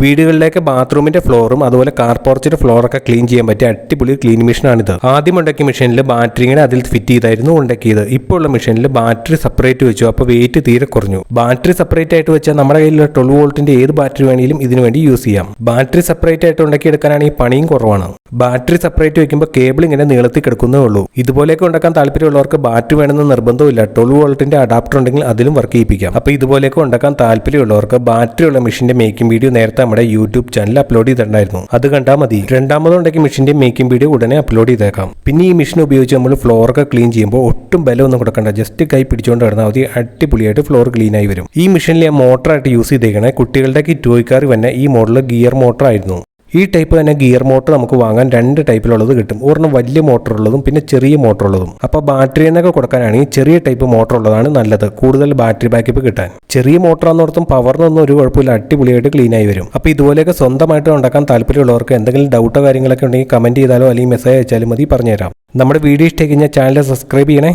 വീടുകളിലേക്ക് ബാത്റൂമിന്റെ ഫ്ലോറും അതുപോലെ car പോർച്ചിന്റെ ഫ്ലോറൊക്കെ clean ചെയ്യാൻ പറ്റിയ അടിപൊളി ക്ലീൻ മെഷീനാണിത് ആദ്യം ഉണ്ടാക്കിയ മെഷീനിൽ ബാറ്ററിങ്ങനെ അതിൽ ഫിറ്റ് ചെയ്തായിരുന്നു ഉണ്ടാക്കിയത്. ഇപ്പോൾ ഉള്ള മെഷീനിൽ ബാറ്ററി സെപ്പറേറ്റ് വെച്ചു. അപ്പോൾ വെയിറ്റ് തീരെ കുറഞ്ഞു. ബാറ്ററി സെപ്പറേറ്റ് ആയിട്ട് വെച്ചാൽ നമ്മുടെ കയ്യിലുള്ള ട്വൽവ് വോൾട്ടിന്റെ ഏത് ബാറ്ററി വേണമെങ്കിലും ഇതിനു വേണ്ടി യൂസ് ചെയ്യാം. ബാറ്ററി സെപ്പറേറ്റ് ആയിട്ട് ഉണ്ടാക്കി എടുക്കാനാണ് ഈ പണിയും കുറവാണ്. ബാറ്ററി സെപ്പറേറ്റ് വെക്കുമ്പോൾ കേബിൾ ഇങ്ങനെ നീളത്തിൽ കിടക്കുന്നേ ഉള്ളൂ. ഇതുപോലെയൊക്കെ ഉണ്ടാക്കാൻ താല്പര്യമുള്ളവർക്ക് ബാറ്ററി വേണമെന്ന് നിർബന്ധമില്ല ട്വൽവ് വോൾട്ടിന്റെ അഡാപ്റ്റർ ഉണ്ടെങ്കിൽ അതിലും വർക്ക് ചെയ്യിപ്പിക്കാം. അപ്പോൾ ഇതുപോലെയൊക്കെ ഉണ്ടാക്കാൻ താല്പര്യമുള്ളവർക്ക് ബാറ്ററി ഉള്ള മെഷീന്റെ മേക്കിംഗ് വീഡിയോ നേരത്തെ നമ്മുടെ യൂട്യൂബ് ചാനൽ അപ്ലോഡ് ചെയ്തിട്ടുണ്ടായിരുന്നു. അത് കണ്ടാൽ മതി. രണ്ടാമതുണ്ടെങ്കിൽ മെഷീന്റെ മേക്കിംഗ് വീഡിയോ ഉടനെ അപ്ലോഡ് ചെയ്തേക്കാം. പിന്നെ ഈ മെഷീൻ ഉപയോഗിച്ച് നമ്മൾ ഫ്ലോർ ഒക്കെ ക്ലീൻ ചെയ്യുമ്പോൾ ഒട്ടും ബലമൊന്നും കൊടുക്കണ്ട. ജസ്റ്റ് കൈ പിടിച്ചുകൊണ്ട് കിടന്നാൽ മതി. അടിപൊളിയായിട്ട് ഫ്ലോർ ക്ലീൻ ആയി വരും. ഈ മെഷീനിൽ ഞാൻ മോട്ടറായിട്ട് യൂസ് ചെയ്തേക്കണേ കുട്ടികളുടെ ടോയ്ക്കാർ തന്നെ ഈ മോഡൽ ഗിയർ മോട്ടർ ആയിരുന്നു ഈ ടൈപ്പ് തന്നെ ഗിയർ മോട്ടർ നമുക്ക് വാങ്ങാൻ രണ്ട് ടൈപ്പിലുള്ളത് കിട്ടും. ഒരെണ്ണം വലിയ മോട്ടർ ഉള്ളതും പിന്നെ ചെറിയ മോട്ടർ ഉള്ളതും. അപ്പോൾ ബാറ്ററി എന്നൊക്കെ കൊടുക്കാനാണെങ്കിൽ ചെറിയ ടൈപ്പ് മോട്ടർ ഉള്ളതാണ് നല്ലത്. കൂടുതൽ ബാറ്ററി ബാക്കപ്പ് കിട്ടാൻ. ചെറിയ മോട്ടർ എന്നോർത്തും പവറിനൊന്നും ഒരു കുഴപ്പമില്ല അടിപൊളിയായിട്ട് ക്ലീൻ ആയി വരും. അപ്പോൾ ഇതുപോലെയൊക്കെ സ്വന്തമായിട്ട് ഉണ്ടാക്കാൻ താല്പര്യമുള്ളവർക്ക് എന്തെങ്കിലും ഡൗട്ടോ കാര്യങ്ങളൊക്കെ ഉണ്ടെങ്കിൽ കമന്റ് ചെയ്താലോ അല്ലെങ്കിൽ മെസ്സേജ് അയച്ചാലും മതി പറഞ്ഞുതരാം. നമ്മുടെ വീഡിയോ ഇഷ്ടമായി കഴിഞ്ഞാൽ ചാനൽ സബ്സ്ക്രൈബ് ചെയ്യണേ.